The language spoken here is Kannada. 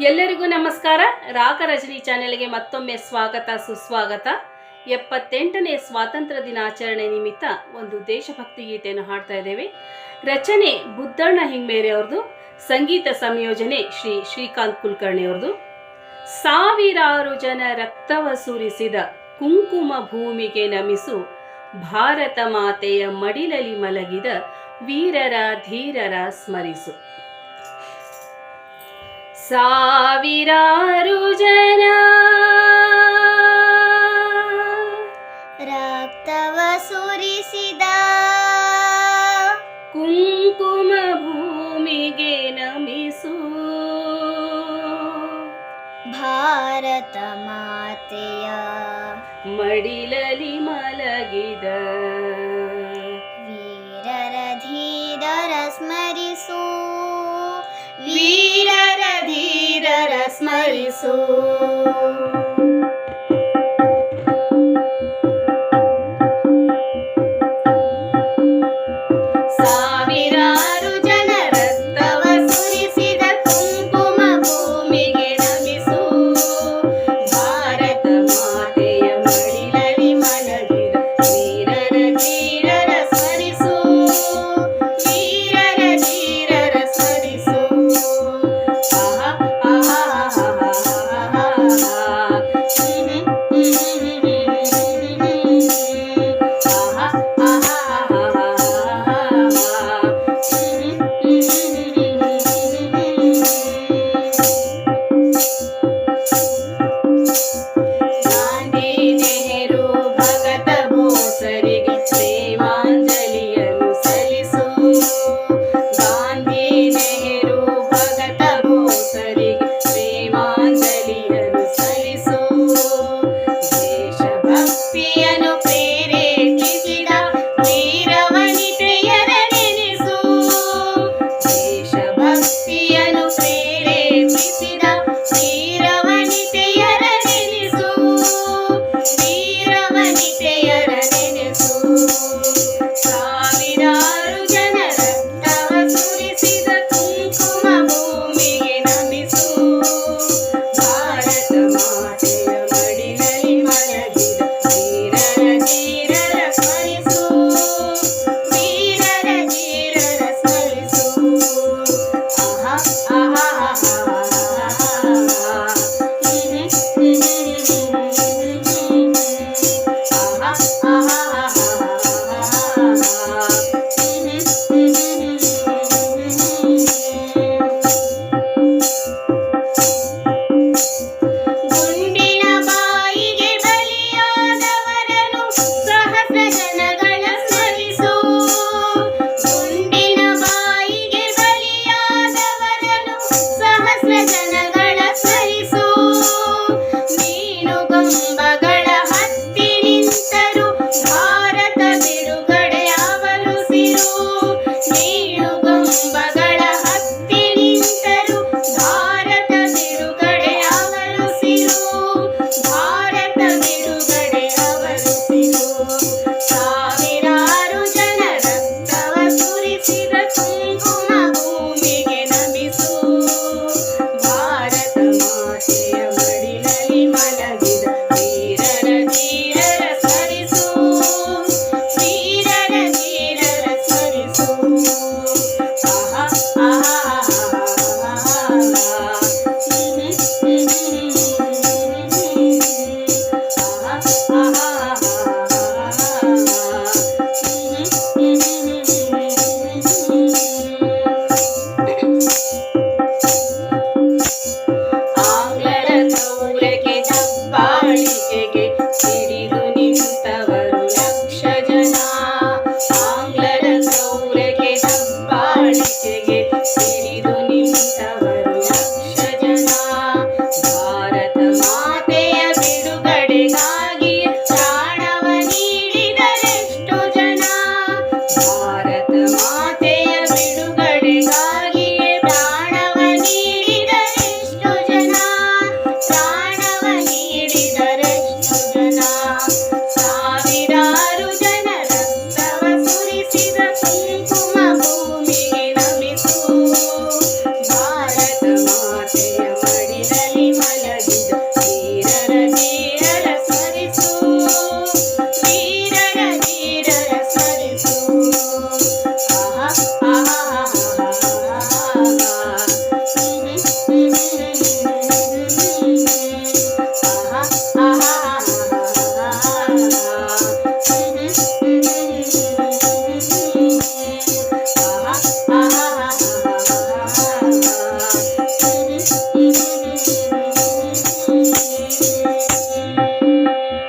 ಎಲ್ಲರಿಗೂ ನಮಸ್ಕಾರ. ರಾಗರಜನಿ ಚಾನೆಲ್ಗೆ ಮತ್ತೊಮ್ಮೆ ಸ್ವಾಗತ, ಸುಸ್ವಾಗತ. ಎಪ್ಪತ್ತೆಂಟನೇ ಸ್ವಾತಂತ್ರ್ಯ ದಿನಾಚರಣೆ ನಿಮಿತ್ತ ಒಂದು ದೇಶಭಕ್ತಿ ಗೀತೆಯನ್ನು ಹಾಡ್ತಾ ಇದ್ದೇವೆ. ರಚನೆ ಬುದ್ಧಣ್ಣ ಹಿಂಗ್ಮೇರೆ ಅವ್ರದ್ದು, ಸಂಗೀತ ಸಂಯೋಜನೆ ಶ್ರೀ ಶ್ರೀಕಾಂತ್ ಕುಲಕರ್ಣಿ ಅವ್ರದ್ದು. ಸಾವಿರಾರು ಜನ ರಕ್ತವ ಸುರಿಸಿದ ಕುಂಕುಮ ಭೂಮಿಗೆ ನಮಿಸು ಭಾರತ ಮಾತೆಯ ಮಡಿಲಲಿ ಮಲಗಿದ ವೀರರ ಧೀರರ ಸ್ಮರಿಸು. ಸಾವಿರಾರು ಜನ. ರಕ್ತವ ಸುರಿಸಿದ ಕುಂಕುಮ ಭೂಮಿಗೆ ನಮಿಸು. ಭಾರತ ಮಾತೆಯ ಮಡಿಲಲಿ ಮಲಗಿದ ವೀರರ ಧೀರರ ಸ್ಮರಿಸು Bagai